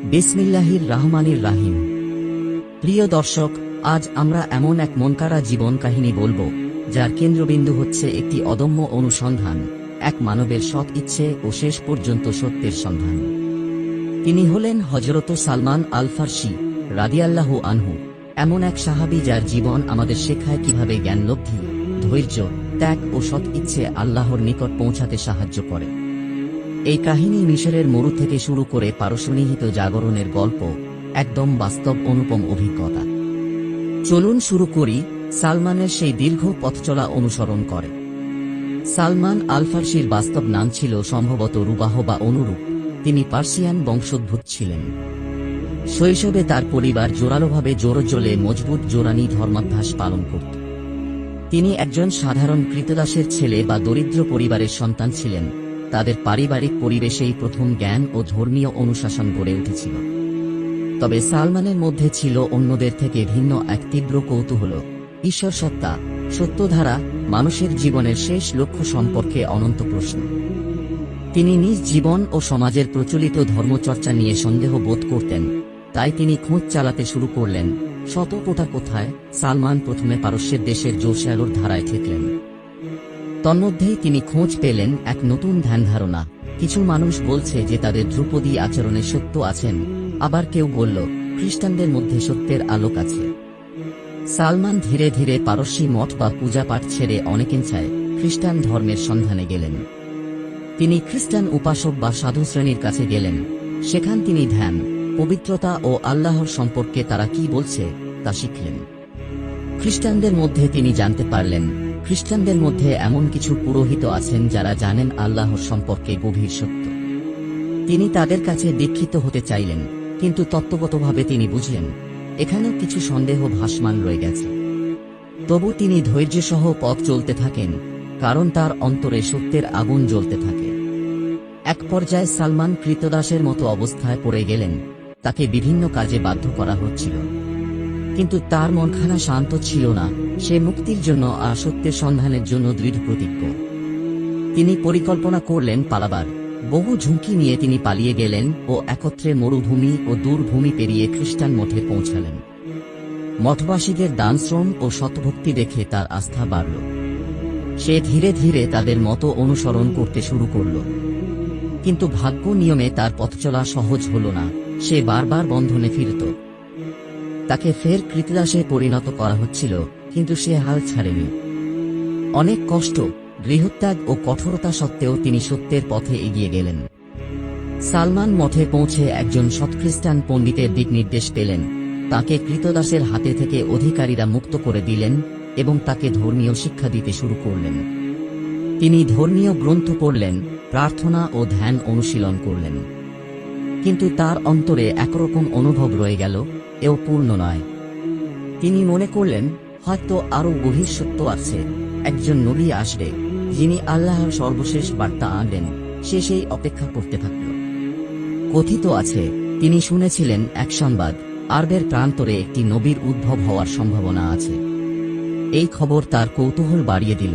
বিসমিল্লাহির রাহমানির রাহিম। প্রিয় দর্শক, আজ আমরা এমন এক মনকারা জীবন কাহিনী বলব, যার কেন্দ্রবিন্দু হচ্ছে একটি অদম্য অনুসন্ধান, এক মানবের সৎ ইচ্ছে ও শেষ পর্যন্ত সত্যের সন্ধান। তিনি হলেন হজরত সালমান আল ফার্সি রাদিয়াল্লাহু আনহু, এমন এক সাহাবী যার জীবন আমাদের শেখায় কীভাবে জ্ঞানলব্ধি, ধৈর্য, ত্যাগ ও সৎ ইচ্ছে আল্লাহর নিকট পৌঁছাতে সাহায্য করে। এই কাহিনী মিশরের মরু থেকে শুরু করে পারস্যনিহিত জাগরণের গল্প, একদম বাস্তব অনুপম অভিজ্ঞতা। চলুন শুরু করি সালমানের সেই দীর্ঘ পথচলা অনুসরণ করে। সালমান আলফার্সির বাস্তব নাম ছিল সম্ভবত রুবাহ বা অনুরূপ। তিনি পার্সিয়ান বংশোদ্ভূত ছিলেন। শৈশবে তার পরিবার জোরালোভাবে জোরজলে মজবুত জোরানি ধর্মাভ্যাস পালন করত। তিনি একজন সাধারণ কৃতদাসের ছেলে বা দরিদ্র পরিবারের সন্তান ছিলেন। তাদের পারিবারিক পরিবেশেই প্রথম জ্ঞান ও ধর্মীয় অনুশাসন গড়ে উঠেছিল। তবে সালমানের মধ্যে ছিল অন্যদের থেকে ভিন্ন এক তীব্র কৌতূহল। ঈশ্বর সত্তা, সত্যধারা, মানুষের জীবনের শেষ লক্ষ্য সম্পর্কে অনন্ত প্রশ্ন। তিনি নিজ জীবন ও সমাজের প্রচলিত ধর্মচর্চা নিয়ে সন্দেহ বোধ করতেন। তাই তিনি খোঁজ চালাতে শুরু করলেন শতকোটা কোথায় সালমান প্রথমে পারস্যের দেশের জোশালোর ধারায় ঠেকলেন তন্মধ্যেই তিনি খোঁজ পেলেন এক নতুন ধ্যান ধারণা। কিছু মানুষ বলছে যে তাদের ধ্রুপদী আচরণে সত্য আছেন। আবার কেউ বলল, খ্রিস্টানদের মধ্যে সত্যের আলোক আছে। সালমান ধীরে ধীরে পারস্যী মঠ বা পূজা পাঠ ছেড়ে অনেকেঞ্চায় খ্রিস্টান ধর্মের সন্ধানে গেলেন। তিনি খ্রিস্টান উপাসক বা সাধু শ্রেণির কাছে গেলেন। সেখান তিনি ধ্যান, পবিত্রতা ও আল্লাহর সম্পর্কে তারা কি বলছে তা শিখলেন। খ্রিস্টানদের মধ্যে তিনি জানতে পারলেন খ্রিস্টানদের মধ্যে এমন কিছু পুরোহিত আছেন যারা জানেন আল্লাহর সম্পর্কে গভীর সত্য। তিনি তাদের কাছে দীক্ষিত হতে চাইলেন, কিন্তু তত্ত্বগতভাবে তিনি বুঝলেন, এখানেও কিছু সন্দেহ ভাসমান রয়ে গেছে। তবু তিনি ধৈর্যসহ পথ চলতে থাকেন, কারণ তার অন্তরে সত্যের আগুন জ্বলতে থাকে। এক পর্যায়ে সালমান কৃতদাসের মতো অবস্থায় পড়ে গেলেন, তাকে বিভিন্ন কাজে বাধ্য করা হচ্ছিল। কিন্তু তার মনখানা শান্ত ছিল না। সে মুক্তির জন্য আর সত্যের সন্ধানের জন্য দৃঢ় প্রতিজ্ঞ। তিনি পরিকল্পনা করলেন পালাবার। বহু ঝুঁকি নিয়ে তিনি পালিয়ে গেলেন ও একত্রে মরুভূমি ও দূরভূমি পেরিয়ে খ্রিস্টান মঠে পৌঁছালেন। মঠবাসীদের দানশ্রম ও শতভক্তি দেখে তার আস্থা বাড়ল। সে ধীরে ধীরে তাদের মতো অনুসরণ করতে শুরু করল। কিন্তু ভাগ্য নিয়মে তার পথ চলা সহজ হল না। সে বারবার বন্ধনে ফিরত। তাকে ফের কৃতদাসে পরিণত করা হচ্ছিল, কিন্তু সে হাল ছাড়েনি। অনেক কষ্ট, গৃহত্যাগ ও কঠোরতা সত্ত্বেও তিনি সত্যের পথে এগিয়ে গেলেন। সালমান মঠে পৌঁছে একজন সৎখ্রিস্টান পণ্ডিতের দিক নির্দেশ পেলেন। তাকে কৃতদাসের হাতে থেকে অধিকারীরা মুক্ত করে দিলেন এবং তাকে ধর্মীয় শিক্ষা দিতে শুরু করলেন। তিনি ধর্মীয় গ্রন্থ পড়লেন, প্রার্থনা ও ধ্যান অনুশীলন করলেন। কিন্তু তার অন্তরে একরকম অনুভব রয়ে গেল, এও পূর্ণ নয়। তিনি মনে করলেন, হয়তো আরও গভীর সত্য আছে। একজন নবী আসবে, যিনি আল্লাহর সর্বশেষ বার্তা আনলেন সে সেই অপেক্ষা করতে থাকল। কথিত আছে, তিনি শুনেছিলেন এক সংবাদ, আরবের প্রান্তরে একটি নবীর উদ্ভব হওয়ার সম্ভাবনা আছে। এই খবর তার কৌতূহল বাড়িয়ে দিল।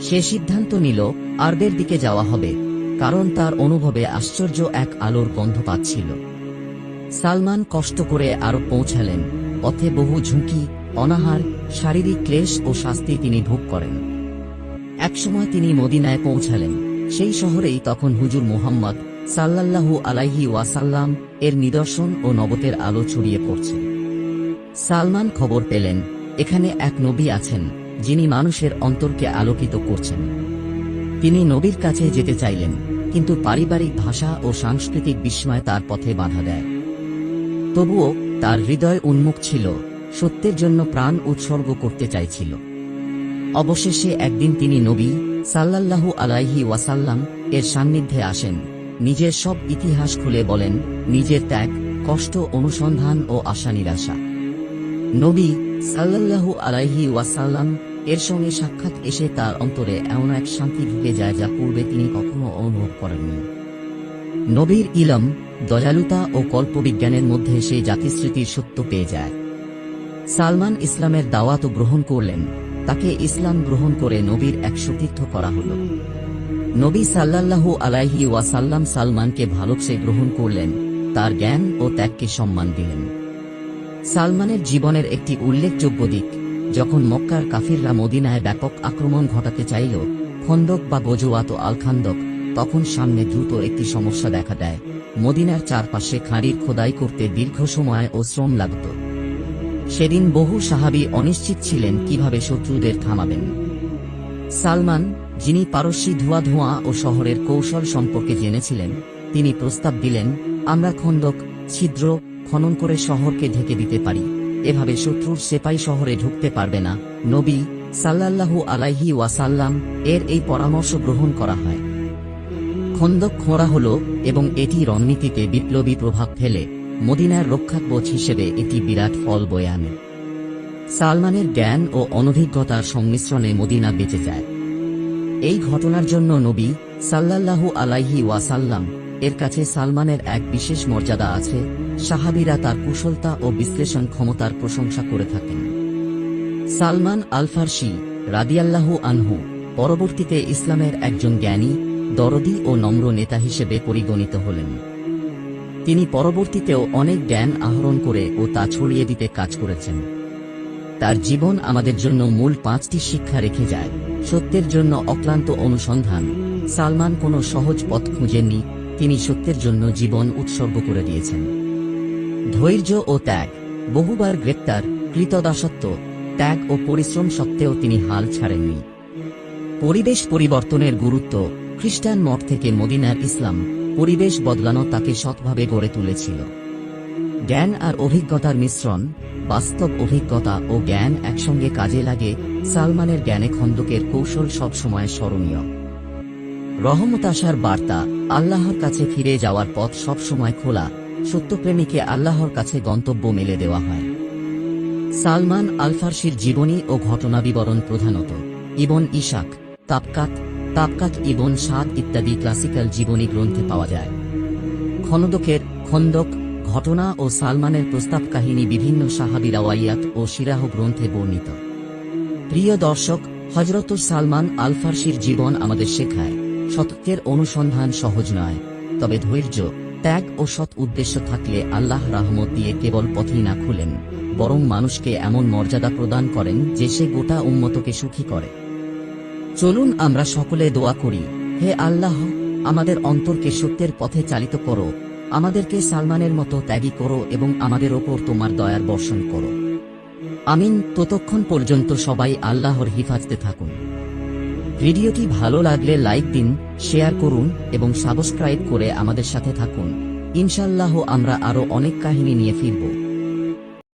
সে সিদ্ধান্ত নিল, আরবের দিকে যাওয়া হবে। কারণ তার অনুভবে আশ্চর্য এক আলোর গন্ধ পাচ্ছিল সালমান কষ্ট করে আরও পৌঁছালেন। পথে বহু ঝুঁকি, অনাহার, শারীরিক ক্লেশ ও শাস্তি তিনি ভোগ করেন। একসময় তিনি মদিনায় পৌঁছালেন। সেই শহরেই তখন হুজুর মুহাম্মদ সাল্লাল্লাহু আলাইহি ওয়াসাল্লাম এর নিদর্শন ও নবতের আলো ছড়িয়ে পড়ছে। সালমান খবর পেলেন, এখানে এক নবী আছেন, যিনি মানুষের অন্তরকে আলোকিত করছেন। তিনি নবীর কাছে যেতে চাইলেন, কিন্তু পারিবারিক ভাষা ও সাংস্কৃতিক বিস্ময় তার পথে বাধা দেয়। তবুও তার হৃদয় উন্মুখ ছিল, সত্যের জন্য প্রাণ উৎসর্গ করতে চাইছিল। অবশেষে একদিন তিনি নবী সাল্লাল্লাহু আলাইহি ওয়াসাল্লাম এর সান্নিধ্যে আসেন, নিজের সব ইতিহাস খুলে বলেন, নিজের ত্যাগ, কষ্ট, অনুসন্ধান ও আশা নিরাশা নবী সাল্লাল্লাহু আলাইহি ওয়াসাল্লাম এর সঙ্গে সাক্ষাৎ এসে তার অন্তরে এমন এক শান্তি ঢুকে যায় যা পূর্বে তিনি কখনো অনুভব করেননি। নবীর ইলম, দয়ালুতা ও কল্পবিজ্ঞানের মধ্যে সে জাতিস্মৃতির সত্য পেয়ে যায়। সালমান ইসলামের দাওয়াত গ্রহণ করলেন। তাকে ইসলাম গ্রহণ করে নবীর এক সতীর্থ করা হল। নবী সাল্লাল্লাহু আলাইহি ওয়াসাল্লাম সালমানকে ভালোবেসে গ্রহণ করলেন, তার জ্ঞান ও ত্যাগকে সম্মান দিলেন। সালমানের জীবনের একটি উল্লেখযোগ্য দিক যখন মক্কার কাফিররা মদিনায় ব্যাপক আক্রমণ ঘটাতে চাইল, খন্দক বা গজওয়াত ও আলখান্দক, তখন সামনে দ্রুত একটি সমস্যা দেখা দেয়। মদিনার চারপাশে খাঁড়ির খোদাই করতে দীর্ঘ সময় ও শ্রম লাগত। সেদিন বহু সাহাবী অনিশ্চিত ছিলেন কীভাবে শত্রুদের থামাবেন। সালমান, যিনি পারস্যি ধোঁয়া ধোঁয়া ও শহরের কৌশল সম্পর্কে জেনেছিলেন, তিনি প্রস্তাব দিলেন, আমরা খন্দক, ছিদ্র খনন করে শহরকে ঢেকে দিতে পারি। এভাবে শত্রুর সেপাই শহরে ঢুকতে পারবে না। নবী সাল্লাল্লাহু আলাইহি ওয়াসাল্লাম এর এই পরামর্শ গ্রহণ করা হয়। খন্দক খোঁড়া হল এবং এটি রণনীতিতে বিপ্লবী প্রভাব ফেলে। মদিনার রক্ষাকবচ হিসেবে এটি বিরাট ফল বয়ে আনে। সালমানের জ্ঞান ও অনভিজ্ঞতার সংমিশ্রণে মদিনা বেঁচে যায়। এই ঘটনার জন্য নবী সাল্লাল্লাহু আলাইহি ওয়াসাল্লাম এর কাছে সালমানের এক বিশেষ মর্যাদা আছে, সাহাবীরা তার কুশলতা ও বিশ্লেষণ ক্ষমতার প্রশংসা করে থাকেন। সালমান আল ফার্সি রাদিয়াল্লাহু আনহু পরবর্তীতে ইসলামের একজন জ্ঞানী, দরদি ও নম্র নেতা হিসেবে পরিগণিত হলেন। তিনি পরবর্তীতেও অনেক জ্ঞান আহরণ করে ও তা ছড়িয়ে দিতে কাজ করেছেন। তার জীবন আমাদের জন্য মূল পাঁচটি শিক্ষা রেখে যায়। সত্যের জন্য অক্লান্ত অনুসন্ধান। সালমান কোনো সহজ পথ খুঁজেননি তিনি সত্যের জন্য জীবন উৎসর্গ করে দিয়েছেন। ধৈর্য ও ত্যাগ, বহুবার গ্রেপ্তার, কৃতদাসত্ব, ত্যাগ ও পরিশ্রম সত্ত্বেও তিনি হাল ছাড়েননি। পরিবেশ পরিবর্তনের গুরুত্ব, খ্রিস্টান মঠ থেকে মদিনার ইসলাম, পরিবেশ বদলানো তাকে সৎভাবে গড়ে তুলেছিল। জ্ঞান আর অভিজ্ঞতার মিশ্রণ, বাস্তব অভিজ্ঞতা ও জ্ঞান একসঙ্গে কাজে লাগে সালমানের জ্ঞানে খন্দকের কৌশল সবসময় স্মরণীয়। রহমত আসার বার্তা আল্লাহর কাছে ফিরে যাওয়ার পথ সবসময় খোলা। সত্যপ্রেমীকে আল্লাহর কাছে গন্তব্য মেলে দেওয়া হয়। সালমান আলফার্সির জীবনী ও ঘটনা বিবরণ প্রধানত ইবন ইশাক তাপকাত তাপকাত ইবন সাদ ইত্যাদি ক্লাসিক্যাল জীবনী গ্রন্থে পাওয়া যায়। খনদকের খন্দক, ঘটনা ও সালমানের প্রস্তাব কাহিনী বিভিন্ন সাহাবি রাওয়াইয়াত ও সিরাহ গ্রন্থে বর্ণিত। প্রিয় দর্শক হজরত সালমান আলফার্সির জীবন আমাদের শেখায়। সত্যের অনুসন্ধান সহজ নয়, তবে ধৈর্য, ত্যাগ ও সৎ উদ্দেশ্য থাকলে আল্লাহ রাহমত দিয়ে কেবল পথই না খুলেন, বরং মানুষকে এমন মর্যাদা প্রদান করেন যে সে গোটা উন্মতকে সুখী করে। চলুন আমরা সকলে দোয়া করি, হে আল্লাহ, আমাদের অন্তরকে সত্যের পথে চালিত করো, আমাদেরকে সালমানের মতো ত্যাগী করো এবং আমাদের ওপর তোমার দয়ার বর্ষণ করো। আমিন। ততক্ষণ পর্যন্ত সবাই আল্লাহর হিফাজতে থাকুন। ভিডিওটি ভালো লাগলে লাইক দিন, শেয়ার করুন এবং সাবস্ক্রাইব করে আমাদের সাথে থাকুন। ইনশাল্লাহ আমরা আরও অনেক কাহিনী নিয়ে ফিরব।